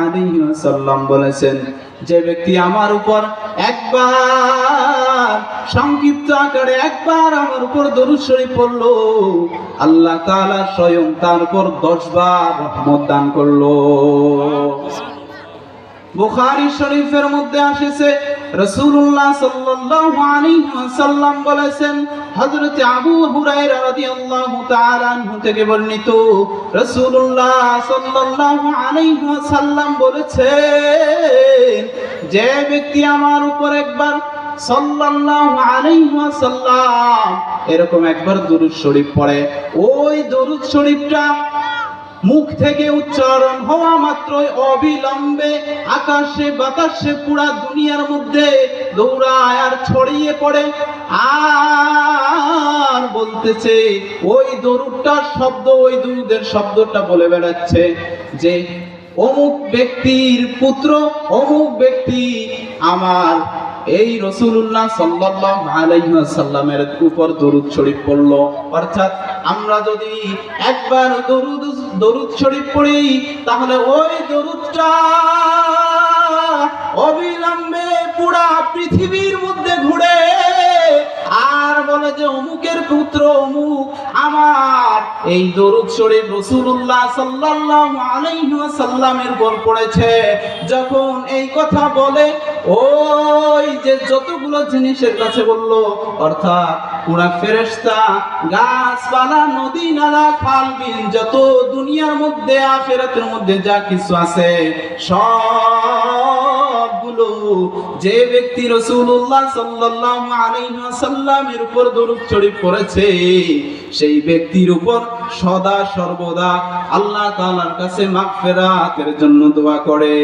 আলাইহি বলেছেন, যে ব্যক্তি আমার উপর একবার সংক্ষিপ্ত আকারে একবার আমার উপর পড়ল, আল্লাহ তাআলা স্বয়ং তার উপর 10 বার রহমত দান করল। বুখারী শরীফের মধ্যে আসেছে, রাসূলুল্লাহ সাল্লাল্লাহু আলাইহি ওয়াসাল্লাম বলেছেন হযরত আবু হুরায়রা রাদিয়াল্লাহু তাআলা আনহু থেকে বর্ণিত, রাসূলুল্লাহ সাল্লাল্লাহু আলাইহি ওয়াসাল্লাম বলেছেন, যে ব্যক্তি আমার উপর একবার সাল্লাল্লাহু আলাইহি ওয়াসাল্লাম এরকম একবার দরুদ শরীফ পড়ে, ওই দরুদ শরীফটা মুখ থেকে উচ্চারণ হওয়া মাত্রই অবিলম্বে আকাশে বাতাসে পুরা দুনিয়ার মধ্যে দৌড়ায় আর ছড়িয়ে পড়ে। আর বলতেছে, ওই দরুদটার শব্দ, ওই দুরুদের শব্দটা বলে বেড়াচ্ছে যে, অমুক ব্যক্তির পুত্র, অমুক ব্যক্তি আমার এই রসুল্লাহ আলাইহি উপর দরুদ শরীফ পড়ল। অর্থাৎ আমরা যদি একবার দরুদ দরুদ শরীফ পড়ি, তাহলে ওই দরুদটা আমার। এই দরুদ শরীফ ওয়াসাল্লামের উপর পড়েছে। যখন এই কথা বলে, ওই যে যতগুলো জিনিসের কাছে বলল, অর্থাৎ পুরা ফেরেশতা, গাছপালা, নদী, নালা, খাল, বিল, যত দুনিয়ার মধ্যে, আখেরাতের মধ্যে যা কিছু আছে সবগুলো যে ব্যক্তি রাসূলুল্লাহ সাল্লাল্লাহু আলাইহি ওয়াসাল্লামের উপর দরুদ শরীফ পড়েছে, সেই ব্যক্তির উপর সদা সর্বদা আল্লাহ তালার কাছে মাগফিরাতের জন্য দোয়া করে।